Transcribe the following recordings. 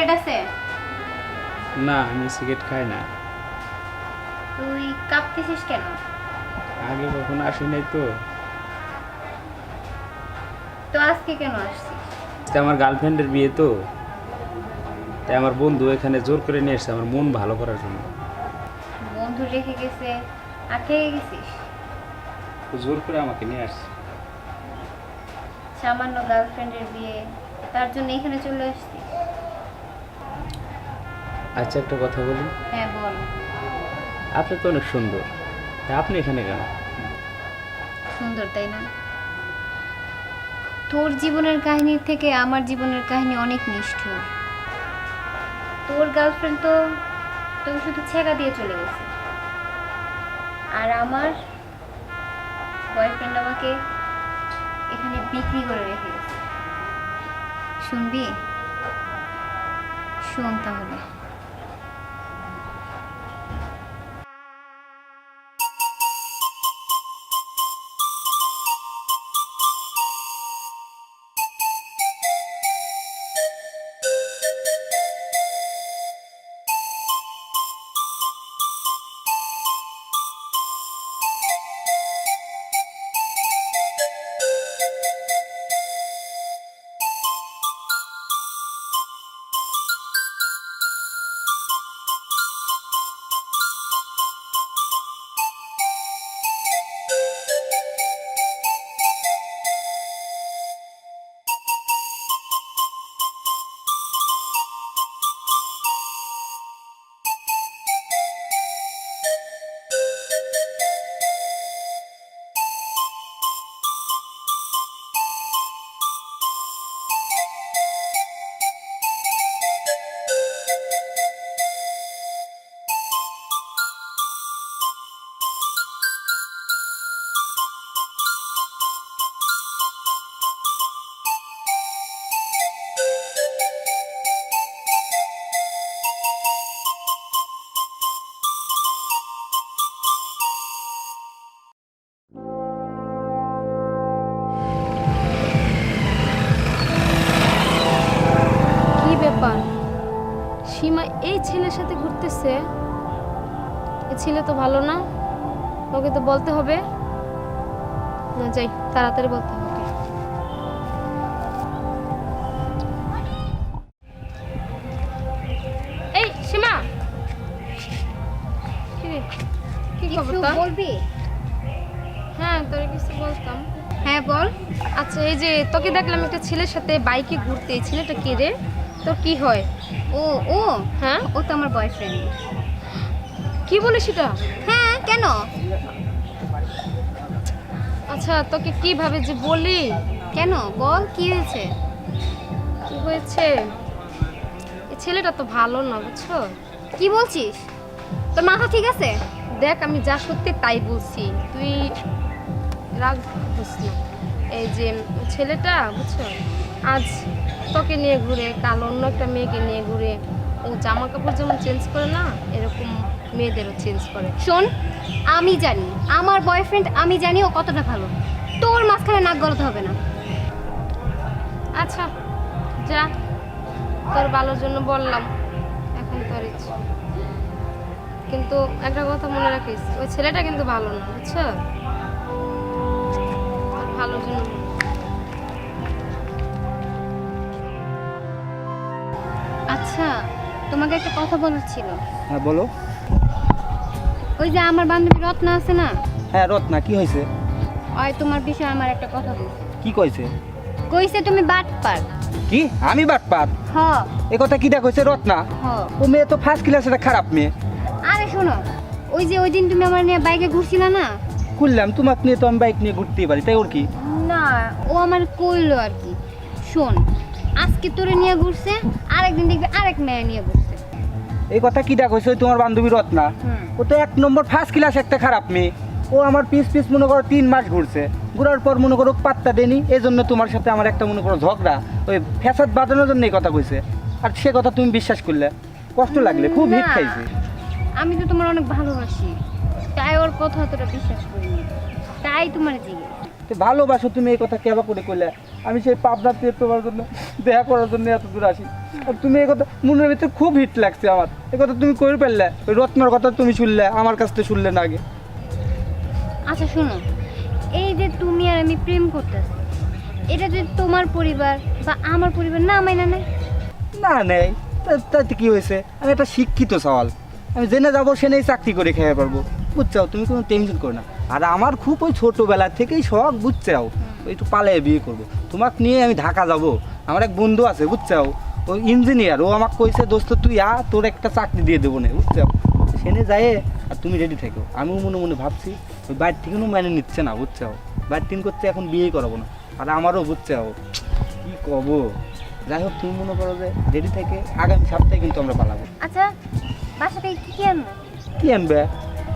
Cigarette আছে? না আমি সিগারেট খাই না। তুই কাঁপতেছিস কেন? আগে কখনো আসি নাই তো। তো আজকে কেন আসছিস? আজকে আমার গার্লফ্রেন্ডের বিয়ে তো। তাই আমার বন্ধু এখানে জোর করে নিয়ে এসছে আমার মন ভালো করার জন্য। বন্ধু রেখে গেছে আর থেকে গেছিস? ও জোর করে আমাকে নিয়ে আসছে। সামান্য গার্লফ্রেন্ডের বিয়ে তার জন্য এখানে চলে আসছিস? আচ্ছা একটা কথা বলি। হ্যাঁ বল। আপনি তো অনেক সুন্দর। তা আপনি এখানে কেন? সুন্দর তাই না? তোর জীবনের কাহিনী থেকে আমার জীবনের কাহিনী অনেক নিষ্ঠুর। তোর গার্লফ্রেন্ড তো তোকে শুধু ছেঁকা দিয়ে চলে গেছে। আর আমার বয়ফ্রেন্ড আমাকে এখানে বিক্রি করে রেখে গেছে। শুনবি? শোন তাহলে। এই ছেলের সাথে ঘুরতেছে এ ছেলে তো ভালো না ওকে তো বলতে হবে। না যাই তাড়াতাড়ি বলতে হবে ওকে। এই সীমা! কি রে? খবর বলবি? হ্যাঁ তোর কিছু বলতাম। হ্যাঁ বল। আচ্ছা এই যে তোকে দেখলাম একটা ছেলের সাথে বাইকে ঘুরতে এই ছেলেটা কে রে? তোর কি হয়? ও ও হ্যাঁ? ও তো আমার বয়ফ্রেন্ড কি বলে সেটা হ্যাঁ কেন? আচ্ছা তোকে কীভাবে যে বলি? কেন? বল কি হয়েছে? কি হয়েছে? এই ছেলেটা তো ভালো না বুঝছ? কি বলছিস? তোর মাথা ঠিক আছে? দেখ আমি যা সত্যি তাই বলছি। তুই রাগ বুঝ না। এই যে ছেলেটা বুঝছ? আজ তোকে নিয়ে ঘুরে, কাল অন্য একটা মেয়েকে নিয়ে ঘুরে। ও জামা কাপড় যেমন চেঞ্জ করে না, এরকম মেয়েদেরও চেঞ্জ করে। শোন, আমি জানি, আমার বয়ফ্রেন্ড আমি জানি ও কতটা ভালো। তোর মাঝখানে নাক গলাতে হবে না। আচ্ছা যা, তোর ভালোর জন্য বললাম। এখন তোর ইচ্ছে। কিন্তু একটা কথা মনে রাখিস, ওই ছেলেটা কিন্তু ভালো না, বুঝছ? ভালোর জন্য আচ্ছা তোমাকে একটা কথা বলার ছিল। হ্যাঁ বলো। ওই যে আমার বান্ধবী রত্না আছে না? হ্যাঁ রত্না কি হয়েছে? ওই তোমার বিষয়ে আমার একটা কথা বলছে কি কইছে? কইছে তুমি বাট পার কি? আমি বাটপাত হ। এ কথা কি দেখ হয়েছে রত্না? হ। ও মেয়ে তো ফার্স্ট ক্লাস একটা খারাপ মেয়ে। আরে শোনো ওই যে ওই দিন তুমি আমার নিয়ে বাইকে ঘুরছিলে না? করলাম তোমাকে নিয়ে তো আমি বাইক নিয়ে ঘুরতেই পারি তাই ওর কি? না ও আমার কইলো আর কি। শোন আজকে তোরে নিয়ে ঘুরছে আরেকদিন দেখবি আরেক মেয়ে নিয়ে ঘুরছে এই কথা কি দেখ ওই তোমার বান্ধবী রত্না। ও তো এক নম্বর ফার্স্ট ক্লাস একটা খারাপ মেয়ে। ও আমার পিস পিস মনে করো তিন মাস ঘুরছে। ঘুরার পর মনে করো পাত্তা দেনি এই জন্য তোমার সাথে আমার একটা মনে করো ঝগড়া ওই ফ্যাসাদ বাঁধানোর জন্য এই কথা কইছে। আর সে কথা তুমি বিশ্বাস করলে কষ্ট লাগলে খুব হিট খাইছে। আমি তো তোমার অনেক ভালোবাসি তাই ওর কথা অতটা বিশ্বাস করিনি। তাই তোমার জিগে তো ভালোবাসো তুমি এই কথা কেবা করে কইলে। আমি সেই পাবনা দিয়ে তোমার জন্য দেখা করার জন্য এত দূর আসি। তুমি এই কথা মনের ভিতরে খুব হিট লাগছে আমার। এই কথা তুমি করে ফেললে ওই রত্নার কথা তুমি শুনলে আমার কাছ থেকে শুনলে না আগে। আচ্ছা শোনো। এই যে তুমি আর আমি প্রেম করতেছি এটা যদি তোমার পরিবার বা আমার পরিবার না মাইনা নেয় না নেই তা- তাতে কি হয়েছে? আমি একটা শিক্ষিত সওয়াল। আমি জেনে যাব সেনেই চাকরি করে খেয়ে পারব বুঝছাও তুমি কোনো টেনশন করো না। আর আমার খুব ওই ছোটোবেলা থেকেই শখ বুঝছাও? একটু পালে বিয়ে করব। তোমাকে নিয়ে আমি ঢাকা যাব। আমার এক বন্ধু আছে বুঝছাও? ও ইঞ্জিনিয়ার ও আমাকে কইছে দোস্ত তুই আ তোর একটা চাকরি দিয়ে দেবো না বুঝছাও সেনে যায় আর তুমি রেডি থেকো। আমিও মনে মনে ভাবছি ওই বাইর থেকে মেনে নিচ্ছে না বুঝছাও বাইর তিন করতে এখন বিয়েই করাবো না আর আমারও বুঝছাও কি কব? যাই হোক তুমি মনে করো যে রেডি থেকে আগামী সপ্তাহে কিন্তু আমরা পালাবো। আচ্ছা বাসা থেকে কি কি আনব? কি আনবে?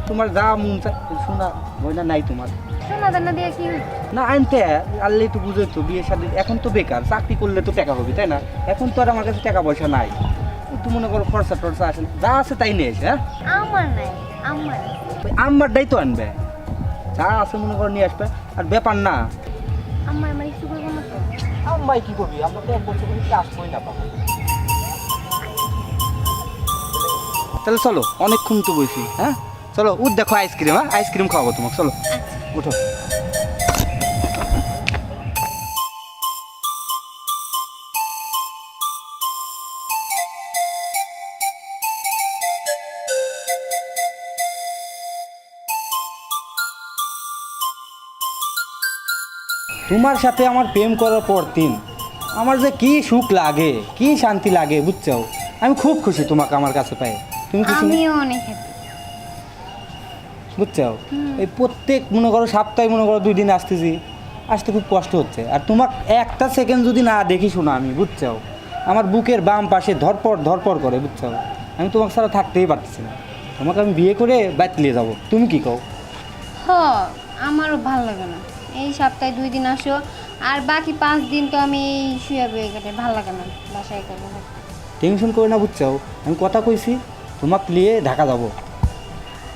তোমার যা মন চায় শোনা ময়না নাই তোমার। সোনা দানা দিয়ে কি না আনতে আনলেই তো বুঝে তো বিয়ে শাদী এখন তো বেকার চাকরি করলে তো টাকা হবে তাই না? এখন তো আর আমার কাছে টাকা পয়সা নাই। একটু মনে করো খরচা টরচা আসে। যা আছে তাই নিয়ে এসে হ্যাঁ? আমার নাই আমার। ওই আম্মারটাই তো আনবে। যা আছে মনে করো নিয়ে আসবে আর ব্যাপার না। আমার আমার কিছু করব না আম্মাই কি করবি? আমরা তো এক বছর করে করি না পাবো তাহলে চলো অনেকক্ষণ তো বসি হ্যাঁ? চলো উঠ দেখো আইসক্রিম হ্যাঁ? আইসক্রিম খাওয়াবো তোমাকে চলো। উঠো। তোমার সাথে আমার প্রেম করার পর দিন আমার যে কি সুখ লাগে কি শান্তি লাগে বুঝছ? আমি খুব খুশি তোমাকে আমার কাছে পাই। তুমি খুশি? আমিও অনেক হ্যাপি বুঝছ? এই প্রত্যেক মনে করো সপ্তাহে মনে করো দুই দিন আসতেছি আসতে খুব কষ্ট হচ্ছে। আর তোমাক একটা সেকেন্ড যদি না দেখি শোনো আমি বুঝছ? আমার বুকের বাম পাশে ধরপড় ধরপড় করে বুঝছ? আমি তোমাকে ছাড়া থাকতেই পারতেছি না। তোমাকে আমি বিয়ে করে বাতলিয়ে যাব। তুমি কি কও? হ আমারও ভালো লাগে না। এই সপ্তাহে দুই দিন আসো আর বাকি পাঁচ দিন তো আমি এই শুয়ে বয়ে কেটে ভালো লাগে না বাসায় টেনশন করে না বুঝছ? আমি কথা কইছি তোমাকে নিয়ে ঢাকা যাব।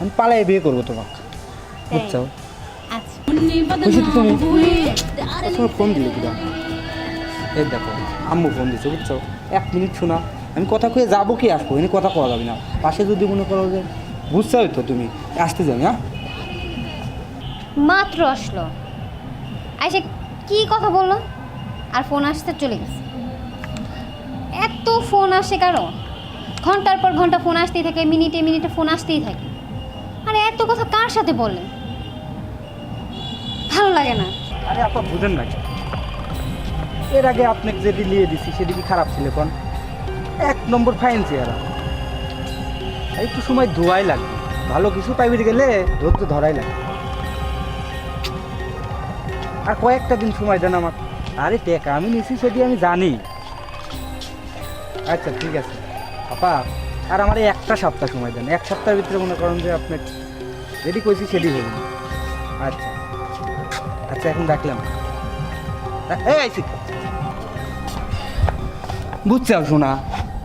আমি পালাই বিয়ে করব তোমাকে। বুঝছ? আচ্ছা। খুশি তো তুমি? তোমার ফোন দিল কিনা এই দেখো আম্মু ফোন দিচ্ছে বুঝছ? এক মিনিট শোনা আমি কথা কয়ে যাব কি আসব? এনে কথা কওয়া যাবে না। পাশে যদি মনে করো যে বুঝতে হয়তো তুমি? আসতে যাবে হ্যাঁ? মাত্র আসলো। আইসে কি কথা বলল? আর ফোন আসতে চলে গেছে। এত ফোন আসে কারও? ঘণ্টার পর ঘণ্টা ফোন আসতেই থাকে মিনিটে মিনিটে ফোন আসতেই থাকে। আরে, এত কথা কার সাথে বলে ভালো লাগে না। আরে আপা, বুঝেন না এর আগে আপনাকে যেটি নিয়ে দিছি সেটি কি খারাপ ছিল কোন? এক নম্বর ফাইন চেয়ারা একটু সময় ধোয়াই লাগবে। ভালো কিছু পাইবে গেলে ধৈর্য ধরাই লাগে আর কয়েকটা দিন সময় দেন আমার। আরে টেকা, আমি নিছি সেটি আমি জানি। আচ্ছা ঠিক আছে। আপা, আর আমার একটা সপ্তাহ সময় দেন। এক সপ্তাহের ভিতরে মনে করেন যে আপনি যেটি কইছি সেটি হবে আচ্ছা। আচ্ছা এখন রাখলাম এই আইসি বুঝছাও শোনা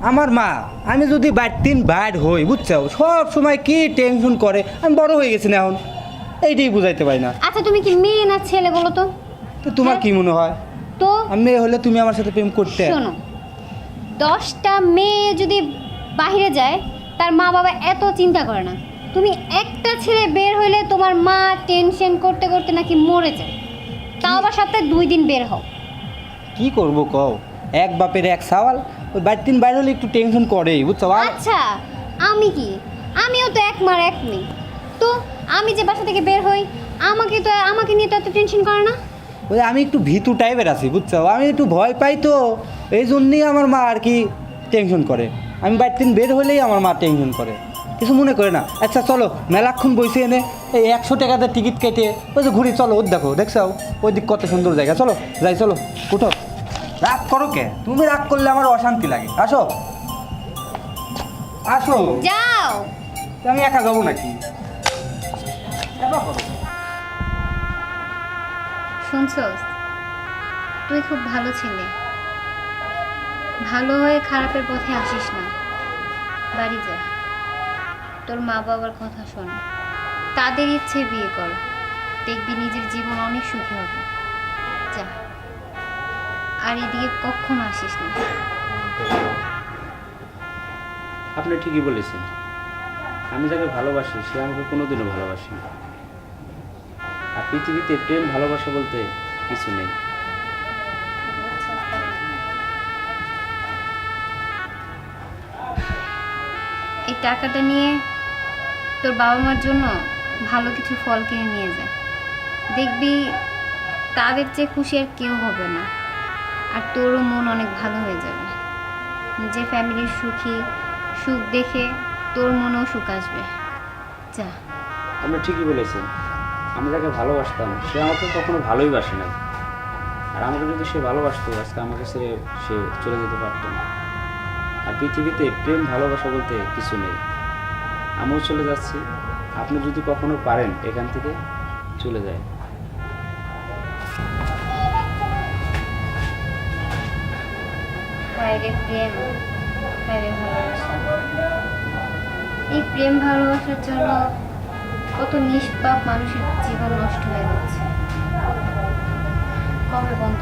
আমার মা আমি যদি বাড়তিন বাইর হই বুঝছাও সব সময় কি টেনশন করে আমি বড় হয়ে গেছি না এখন। এইটাই বুঝাইতে পারি না। আচ্ছা তুমি কি মেয়ে না ছেলে বলো তো? তো তোমার কি মনে হয়? তো? আমি মেয়ে হলে তুমি আমার সাথে প্রেম করতে। শোনো দশটা মেয়ে যদি বাইরে যায় তার মা বাবা এত চিন্তা করে না। তুমি একটা ছেলে বের হইলে তোমার মা টেনশন করতে করতে নাকি মরে যায়। তাও আবার সপ্তাহে দুই দিন বের হও। কি করব কও? এক বাপের এক সওয়াল ওই বাড়তিন বাইরে হলে একটু টেনশন করেই বুঝছ আর আচ্ছা আমি কি? আমিও তো এক মার এক মেয়ে। তো আমি যে বাসা থেকে বের হই আমাকে তো আমাকে নিয়ে তো এত টেনশন করে না? ওই আমি একটু ভীতু টাইপের আছি বুঝছ? আমি একটু ভয় পাই তো এই জন্যই আমার মা আর কি টেনশন করে। আমি বাইর দিন বের হলেই আমার মা টেনশন করে। কিছু মনে করে না। আচ্ছা চলো মেলাক্ষণ বসে এনে এই একশো টাকাতে টিকিট কেটে ওই যে ঘুরি চলো ওর দেখো দেখছ? ওই দিক কত সুন্দর জায়গা। চলো যাই চলো উঠো। রাগ করো কে? তুমি রাগ করলে আমার অশান্তি লাগে। আসো। আসো। যাও। আমি একা যাব নাকি? একা শুনছস তুই খুব ভালো ছেলে। ভালো হয়ে খারাপের পথে আসিস না। বাড়ি যা। তোর মা বাবার কথা শোন। তাদের ইচ্ছে বিয়ে কর। দেখবি নিজের জীবন অনেক সুখী হবে। যা। আর এদিকে কখনো আসিস না। আপনি ঠিকই বলেছেন। আমি যাকে ভালোবাসি, সে আমাকে কোনোদিনও ভালোবাসে না। আর পৃথিবীতে প্রেম, ভালোবাসা বলতে কিছু নেই। টাকাটা নিয়ে তোর বাবা মার জন্য ভালো কিছু ফল কিনে নিয়ে যা। দেখবি তাদের চেয়ে খুশি আর কেউ হবে না। আর তোরও মন অনেক ভালো হয়ে যাবে। যে ফ্যামিলির সুখী, সুখ দেখে তোর মনেও সুখ আসবে। যা। আপনি ঠিকই বলেছেন। আমি যাকে ভালোবাসতাম। সে আমাকে কখনো ভালোই বাসে না আর আমাকে যদি সে ভালোবাসতো, আজকে আমাকে ছেড়ে সে চলে যেতে পারতো না। আর পৃথিবীতে প্রেম, ভালোবাসা বলতে কিছু নেই। আমিও চলে যাচ্ছি। আপনি যদি কখনো পারেন এখান থেকে চলে যায় প্রেম এই প্রেম, ভালোবাসার জন্য কত নিষ্পাপ মানুষের জীবন নষ্ট হয়ে যাচ্ছে। কবে বন্ধ